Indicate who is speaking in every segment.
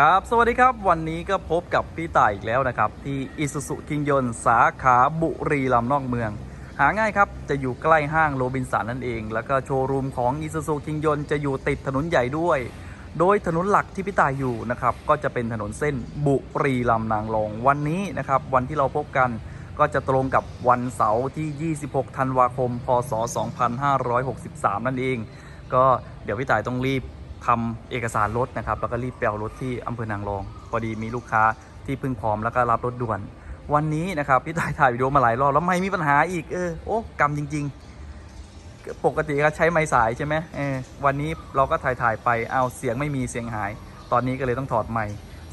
Speaker 1: ครับ สวัสดีครับ วันนี้ก็พบกับพี่ต่ายอีกแล้วนะครับ ที่อิสุสุคิงยนสาขาบุรีรัมย์นอกเมือง หาง่ายครับ จะอยู่ใกล้ห้างโรบินสันนั่นเอง แล้วก็โชว์รูมของอิสุสุคิงยนจะอยู่ติดถนนใหญ่ด้วย โดยถนนหลักที่พี่ต่ายอยู่นะครับ ก็จะเป็นถนนเส้นบุรีรัมย์นางรอง วันนี้นะครับ วันที่เราพบกันก็จะตรงกับวันเสาร์ที่ 26 ธันวาคม พศ 2563 นั่นเอง ก็เดี๋ยวพี่ต่ายต้องรีบ ทำเอกสารรถนะครับ แล้วก็รีบแปลรถที่อำเภอนางรอง พอดีมีลูกค้าที่เพิ่งพร้อมแล้วก็รับรถด่วน วันนี้นะครับพี่ตายถ่ายวิดีโอมาหลายรอบแล้วไม่มีปัญหาอีกเออโอ้กรรมจริง ๆ ปกติก็ใช้ไม้สายใช่ไหมเออวันนี้เราก็ถ่ายถ่ายไปเอาเสียงไม่มีเสียงหาย ตอนนี้ก็เลยต้องถอดไม้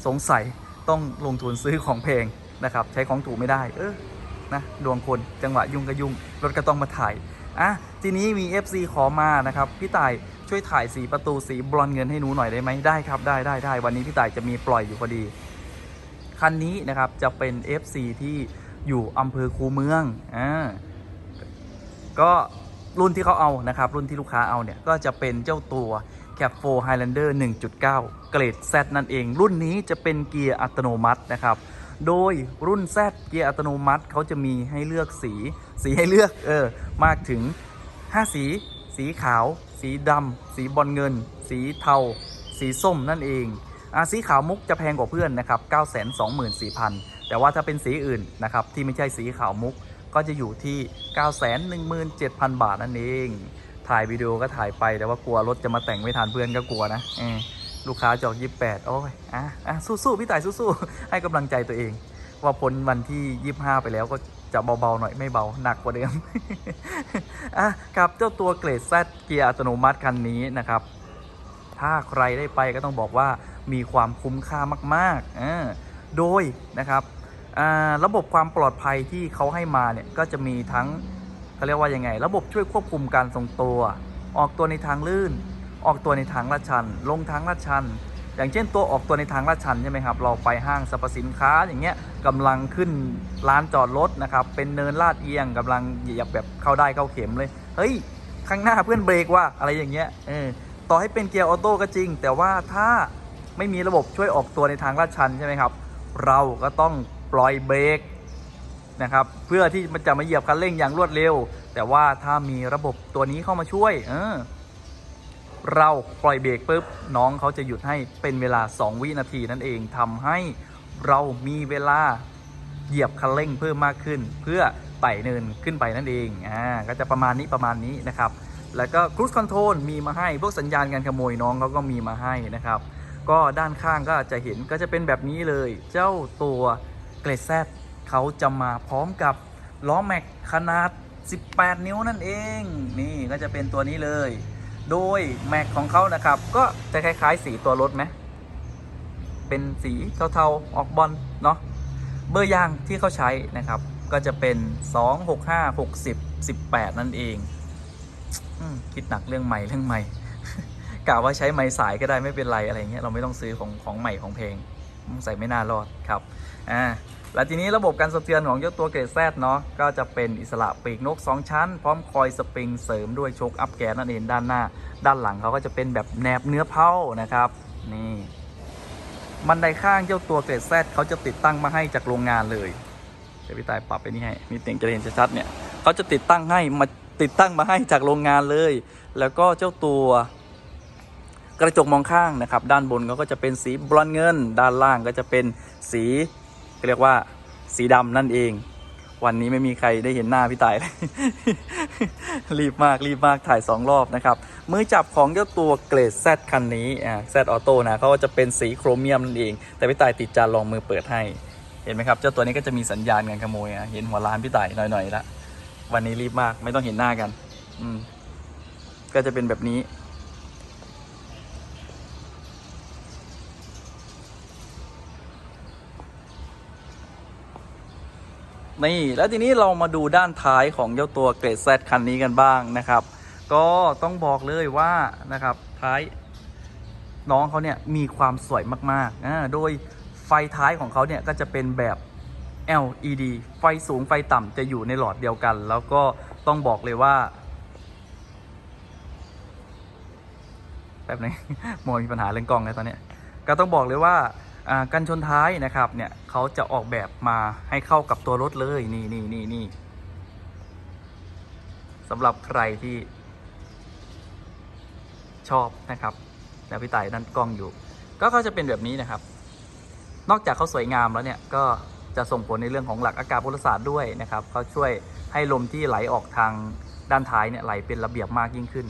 Speaker 1: สงสัยต้องลงทุนซื้อของเพลงนะครับ ใช้ของถูกไม่ได้ เออนะดวงคนจังหวะยุ่งก็ยุ่งรถก็ต้องมาถ่าย อะทีนี้มี FC ขอมานะครับพี่ต่ายช่วยถ่ายสีประตูสีบรอนเงินให้หนูหน่อยได้ไหมได้ครับได้ได้ได้วันนี้พี่ต่ายจะมีปล่อยอยู่พอดีคันนี้นะครับจะเป็น FC ที่อยู่อำเภอคูเมืองอ่าก็รุ่นที่เขาเอานะครับ รุ่นที่ลูกค้าเอาเนี่ย ก็จะเป็นเจ้าตัว Cap 4 Highlander 1.9 เกรด Z นั่นเอง รุ่นนี้จะเป็นเกียร์อัตโนมัตินะครับ โดยรุ่น Z เกียร์อัตโนมัติเขาจะมีให้เลือกสี สีให้เลือกเออมากถึง 5 สี สีขาว สีดำ สีบอลเงิน สีเทา สีส้มนั่นเองอสีขาวมุกจะแพงกว่าเพื่อนนะครับ 924,000 แต่ว่าถ้าเป็นสีอื่นนะครับที่ไม่ใช่สีขาวมุกก็จะอยู่ที่ 917,000 บาทนั่นเอง ถ่ายวิดีโอก็ถ่ายไปแต่ว่ากลัวรถจะมาแต่งไม่ทันเพื่อนก็กลัวนะ ลูกค้าจอก28โอ้ยอะอะสู้ๆพี่ต่ายสู้ๆให้กำลังใจตัวเอง ว่าพ้นวันที่25ไปแล้วก็จะเบาๆหน่อยไม่เบาหนักกว่าเดิมอะกับเจ้าตัวเกรด Z เกียร์อัตโนมัติคันนี้นะครับ ถ้าใครได้ไปก็ต้องบอกว่ามีความคุ้มค่ามากๆอ่าโดยนะครับอ่าระบบความปลอดภัยที่เขาให้มาเนี่ยก็จะมีทั้งเขาเรียกว่ายังไง ระบบช่วยควบคุมการทรงตัว ออกตัวในทางลื่น ออกตัวในทางลาดชัน ลงทางลาดชัน อย่างเช่นตัวออกตัวในทางลาดชันใช่ไหมครับ เราไปห้างสรรพสินค้าอย่างเงี้ยกำลังขึ้นร้านจอดรถนะครับ เป็นเนินลาดเอียงกำลังเหยียบแบบเข้าได้เข้าเข็มเลย เฮ้ย ข้างหน้าเพื่อนเบรกว่าอะไรอย่างเงี้ย เออ ต่อให้เป็นเกียร์ออโต้ก็จริง แต่ว่าถ้าไม่มีระบบช่วยออกตัวในทางลาดชันใช่ไหมครับ เราก็ต้องปล่อยเบรกนะครับ เพื่อที่มันจะมาเหยียบคันเร่งอย่างรวดเร็ว แต่ว่าถ้ามีระบบตัวนี้เข้ามาช่วย เออ เราปล่อยเบรกปุ๊บน้องเขาจะหยุดให้เป็นเวลา 2 วินาทีนั่นเองทำให้เรามีเวลาเหยียบคันเร่งเพิ่มมากขึ้น เพื่อไต่เนินขึ้นไปนั่นเองอ่าก็จะประมาณนี้ประมาณนี้นะครับ แล้วก็ Cruise Control มีมาให้พวกสัญญาณการขโมยน้องเขาก็มีมาให้นะครับ ก็ด้านข้างก็จะเห็นก็จะเป็นแบบนี้เลย เจ้าตัวเกรดแซดเขาจะมาพร้อมกับล้อแม็กขนาด 18 นิ้วนั่นเอง นี่ก็จะเป็นตัวนี้เลย โดยแม็กของเขานะครับ ก็จะคล้าย ๆ สีตัวรถไหมเป็นสีเทาๆออกบอลเนาะเบอร์ยางที่เขาใช้นะครับ ก็จะเป็น 2 6 5 60 18 นั่นเองอคิดหนักเรื่องใหม่เรื่องใหม่กะว่าใช้ไม้สายก็ได้ไม่เป็นไรอะไรเงี้ยเราไม่ต้องซื้อของของใหม่ของเพลงใส่ไม่น่ารอดครับอ่า แล้วทีนี้ระบบการสะเทือนของเจ้าตัวเกรดแซดเนาะก็จะเป็นอิสระปีกนก 2 ชั้น พร้อมคอยสปริงเสริมด้วยโชคอัพแกนนั่นเองด้านหน้า ด้านหลังเขาก็จะเป็นแบบแนบเนื้อเผานะครับนี่บันไดข้างเจ้าตัวเกรดแซดเขาจะติดตั้งมาให้จากโรงงานเลยเดี๋ยวพี่ตายปรับไปนี่ให้มีเตียงจะเห็นชัดๆเนี่ยเขาจะติดตั้งให้มาติดตั้งมาให้จากโรงงานเลย แล้วก็เจ้าตัวกระจกมองข้างนะครับ ด้านบนเขาก็จะเป็นสีบรอนซ์เงิน ด้านล่างก็จะเป็นสี เรียกว่าสีดำนั่นเอง วันนี้ไม่มีใครได้เห็นหน้าพี่ตายเลย รีบมากรีบมากถ่าย 2 รอบนะครับ มือจับของเจ้าตัวเกรด Z คันนี้อ่า Z ออโต้นะเขาจะเป็นสีโครเมียมนั่นเอง แต่พี่ตายติดจานรองมือเปิดให้ เห็นไหมครับ เจ้าตัวนี้ก็จะมีสัญญาณการขโมยอะเห็นหัวร้านพี่ตายหน่อยๆละวันนี้รีบมากไม่ต้องเห็นหน้ากัน อืมก็จะเป็นแบบนี้ นี่แล้วทีนี้เรามาดูด้านท้ายของเจ้าตัวเกรดแซคันนี้กันบ้างนะครับ ก็ต้องบอกเลยว่านะครับท้ายน้องเขาเนี่ยมีความสวยมากๆอ่าโดยไฟท้ายของเขาเนี่ยก็จะเป็นแบบ LED ไฟสูงไฟต่ำจะอยู่ในหลอดเดียวกัน แล้วก็ต้องบอกเลยว่าแป๊บนึงโมมีปัญหาเรื่องกล้องแล้วตอนเนี้ยก็ต้องบอกเลยว่า กันชนท้ายนะครับเนี่ยเขาจะออกแบบมาให้เข้ากับตัวรถเลยนี่นี่นี่นี่สำหรับใครที่ชอบนะครับแล้วพี่ต่ายนั่นกล้องอยู่ ก็เขาจะเป็นแบบนี้นะครับ นอกจากเขาสวยงามแล้วเนี่ยก็จะส่งผลในเรื่องของหลักอากาศพลศาสตร์ด้วยนะครับเขาช่วยให้ลมที่ไหลออกทางด้านท้ายเนี่ยไหลเป็นระเบียบมากยิ่งขึ้น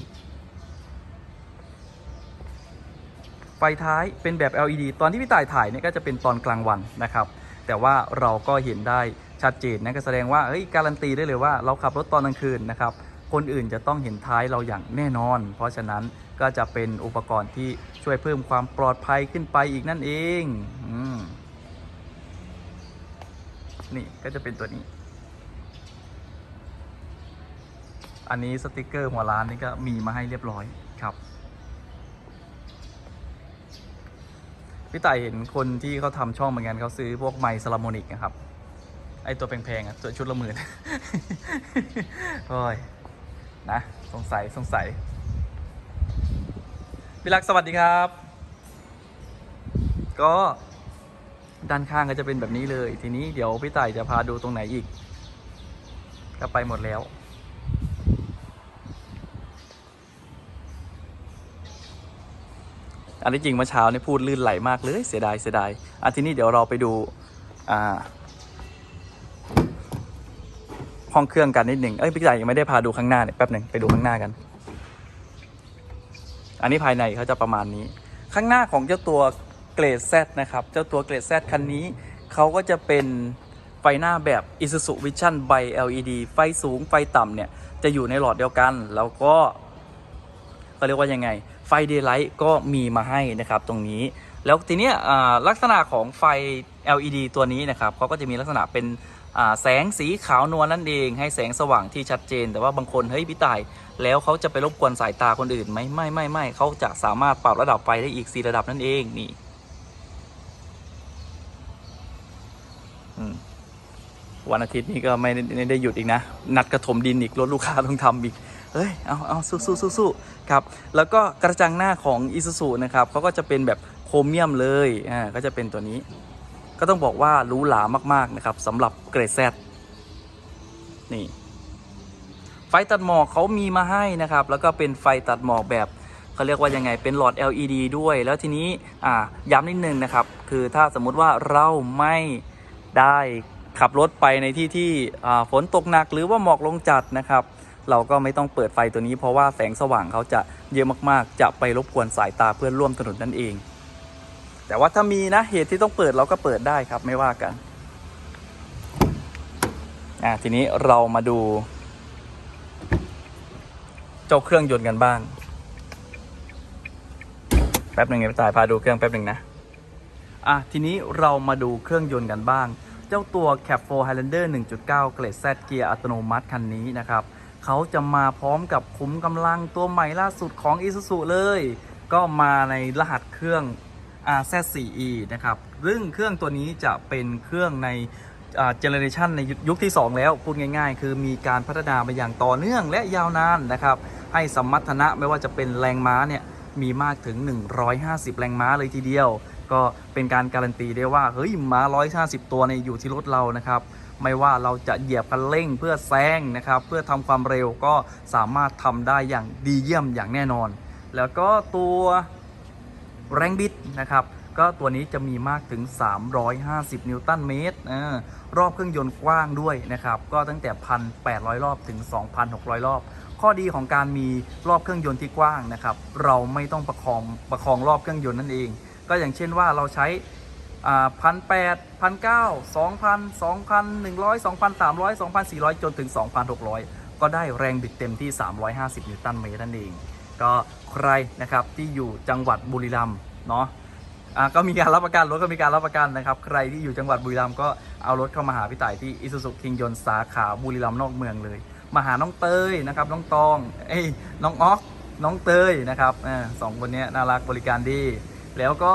Speaker 1: ฟท้ายเป็นแบบ LED ตอนที่พี่ต่ายถ่ายเนี่ยก็จะเป็นตอนกลางวันนะครับ แต่ว่าเราก็เห็นได้ชัดเจนนะก็แสดงว่าเฮ้ยการันตีได้เลยว่าเราขับรถตอนกลางคืนนะครับคนอื่นจะต้องเห็นท้ายเราอย่างแน่นอน เพราะฉะนั้นก็จะเป็นอุปกรณ์ที่ช่วยเพิ่มความปลอดภัยขึ้นไปอีกนั่นเองอนี่ก็จะเป็นตัวนี้ อันนี้สติกเกอร์หัวร้านนี่ก็มีมาให้เรียบร้อยครับ พี่ต่ายเห็นคนที่เขาทำช่องเหมือนกันเขาซื้อพวกไมซ์ซาลามอนิกนะครับ ไอตัวแพงๆอะตัวชุดละหมื่น โอ้ย นะ สงสัยสงสัยพี่รักสวัสดีครับ ก็ด้านข้างก็จะเป็นแบบนี้เลย ทีนี้เดี๋ยวพี่ต่ายจะพาดูตรงไหนอีก ก็ไปหมดแล้ว อันที่จริงเมื่อเช้านี่พูดลื่นไหลมากเลยเสียดายเสียดายอะทีนี้เดี๋ยวเราไปดูอ่าห้องเครื่องกันนิดหนึ่งเอ้ยพี่ใหญ่ยังไม่ได้พาดูข้างหน้าเนี่ยแป๊บหนึ่งไปดูข้างหน้ากัน อันนี้ภายในเขาจะประมาณนี้ ข้างหน้าของเจ้าตัวเกรด Z นะครับ เจ้าตัวเกรด Z คันนี้เขาก็จะเป็นไฟหน้าแบบ Isuzu Vision by LED ไฟสูงไฟต่ำเนี่ย จะอยู่ในหลอดเดียวกัน แล้วก็เขาเรียกว่ายังไง ฟเดย์ไลท์ก็มีมาให้นะครับตรงนี้ แล้วทีเนี้ยลักษณะของไฟ LED ตัวนี้นะครับเขาก็จะมีลักษณะเป็นแสงสีขาวนวลนั่นเองให้แสงสว่างที่ชัดเจน แต่ว่าบางคนเฮ้ยพี่ตาย แล้วเขาจะไปรบกวนสายตาคนอื่นไหมไม่ไม่ไม่เขาจะสามารถปรับระดับไฟได้อีก 4 ระดับนั่นเองนี่วันอาทิตย์นี้ก็ไม่ได้ไม่ได้หยุดอีกนะ นัดกระถมดินอีกรถลูกค้าต้องทำอีก เอ้ย เอาเอาสู้สู้สู้สู้ครับ แล้วก็กระจังหน้าของ i s u z u นะครับเขาก็จะเป็นแบบโครเมียมเลย อ่า ก็จะเป็นตัวนี้ ก็ต้องบอกว่าหรูหรามาก ๆ นะครับสำหรับเกรดแซนี่ ไฟตัดหมอกเขามีมาให้นะครับ แล้วก็เป็นไฟตัดหมอกแบบเขาเรียกว่ายังไง เป็นหลอด LED ด้วย แล้วทีนี้ อ่า ย้ำนิดนึงนะครับ คือถ้าสมมุติว่าเราไม่ได้ขับรถไปในที่ที่อ่าฝนตกหนักหรือว่าหมอกลงจัดนะครับ เราก็ไม่ต้องเปิดไฟตัวนี้เพราะว่าแสงสว่างเขาจะเยอะมากๆ จะไปรบกวนสายตาเพื่อนร่วมถนนนั่นเอง แต่ว่าถ้ามีนะเหตุที่ต้องเปิดเราก็เปิดได้ครับไม่ว่ากันอะทีนี้เรามาดู เจ้าเครื่องยนต์กันบ้าง แป๊บหนึ่งไงพี่ตายพาดูเครื่องแป๊บหนึ่งนะอะทีนี้เรามาดูเครื่องยนต์กันบ้าง เจ้าตัว Cap 4 Highlander 1.9 เกรด Z เกียร์อัตโนมัติคันนี้นะครับ เขาจะมาพร้อมกับขุมกำลังตัวใหม่ล่าสุดของ Isuzu เลย ก็มาในรหัสเครื่อง RZ4E นะครับซึ่งเครื่องตัวนี้จะเป็นเครื่องในเจเนเรชันในยุคที่ 2 แล้ว พูดง่าย ๆ คือมีการพัฒนามาอย่างต่อเนื่องและยาวนานนะครับ ให้สมรรถนะไม่ว่าจะเป็นแรงม้าเนี่ยมีมากถึง 150 แรงม้าเลยทีเดียว ก็เป็นการการันตีได้ว่า เฮ้ย ม้า 150 ตัวในอยู่ที่รถเรานะครับ ไม่ว่าเราจะเหยียบคันเร่งเพื่อแซงนะครับ เพื่อทำความเร็วก็สามารถทำได้อย่างดีเยี่ยมอย่างแน่นอน แล้วก็ตัวแรงบิดนะครับก็ตัวนี้จะมีมากถึง 350 นิวตันเมตรรอบเครื่องยนต์กว้างด้วยนะครับ ก็ตั้งแต่ 1,800 รอบถึง 2,600 รอบ ข้อดีของการมีรอบเครื่องยนต์ที่กว้างนะครับ เราไม่ต้องประคองประคองรอบเครื่องยนต์นั่นเอง ก็อย่างเช่นว่าเราใช้ พันแปดพันเก้าสองพันสองพันหนึ่งร้อยสองพันสามร้อยสองพันสี่ร้อยจนถึงสองพันหกร้อยก็ได้แรงบิดเต็มที่ 350 นิวตันเมตรนั่นเอง ก็ใครนะครับที่อยู่จังหวัดบุรีรัมย์เนาะก็มีการรับประกันรถก็มีการรับประกันนะครับ ใครที่อยู่จังหวัดบุรีรัมย์ก็เอารถเข้ามาหาพี่ต่ายที่อิสุสุคิงยนสาขาบุรีรัมย์นอกเมืองเลย มาหาน้องเตยนะครับน้องตองเอ้ยน้องออกน้องเตยนะครับอสองคนนี้น่ารักบริการดี แล้วก็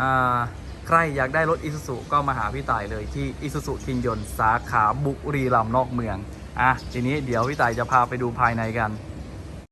Speaker 1: อ่า ใครอยากได้รถอิสุสุก็มาหาพี่ต่ายเลยที่อิสุสุคิงยนสาขาบุรีรัมย์นอกเมือง อะ ทีนี้เดี๋ยวพี่ต่ายจะพาไปดูภายในกัน